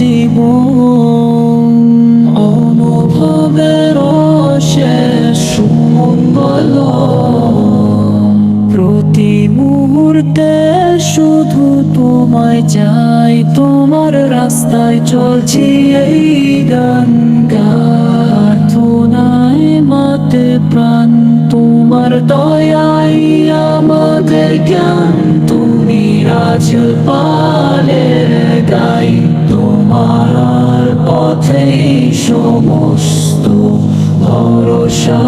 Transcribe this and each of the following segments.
জীবন। অনুভবের শেষ সুমঙ্গল। প্রতি মুহূর্তে শুধু তোমায় চাই, তোমার রাস্তায় চলছি এই গান গাথনায় মাতে প্রাণ, তোমার দয়াই আমাদের জ্ঞান। তুমি রাজ পালের গাই তোমার পথে সমস্ত ভরসা।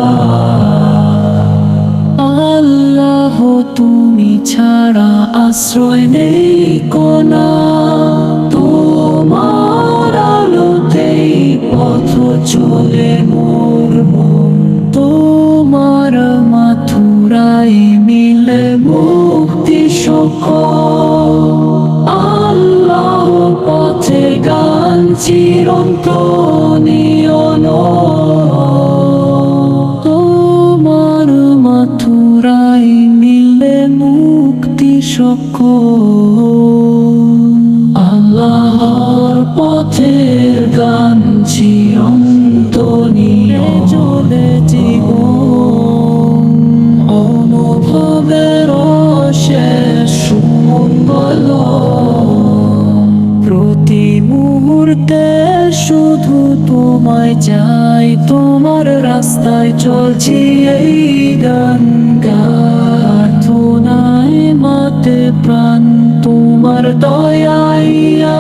আল্লাহ তুমি ছাড়া আশ্রয় নেই কোনা চিরন্তনীয় তোমার মাথুরাই মিলে মুক্তি সক প্রতি মুহূর্তে শুধু তোমায় চাই, তোমার রাস্তায় চলছি এই গান গাথনায় মাতে প্রাণ, তোমার দয়াই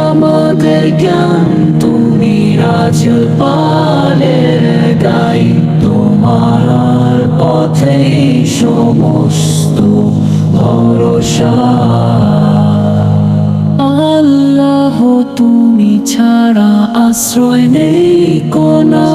আমাদের জ্ঞান, তুমি রাজ গাই, তোমার পথেই সমস্ত ভরসা। তুমি ছাড়া আশ্রয় নেই কোনা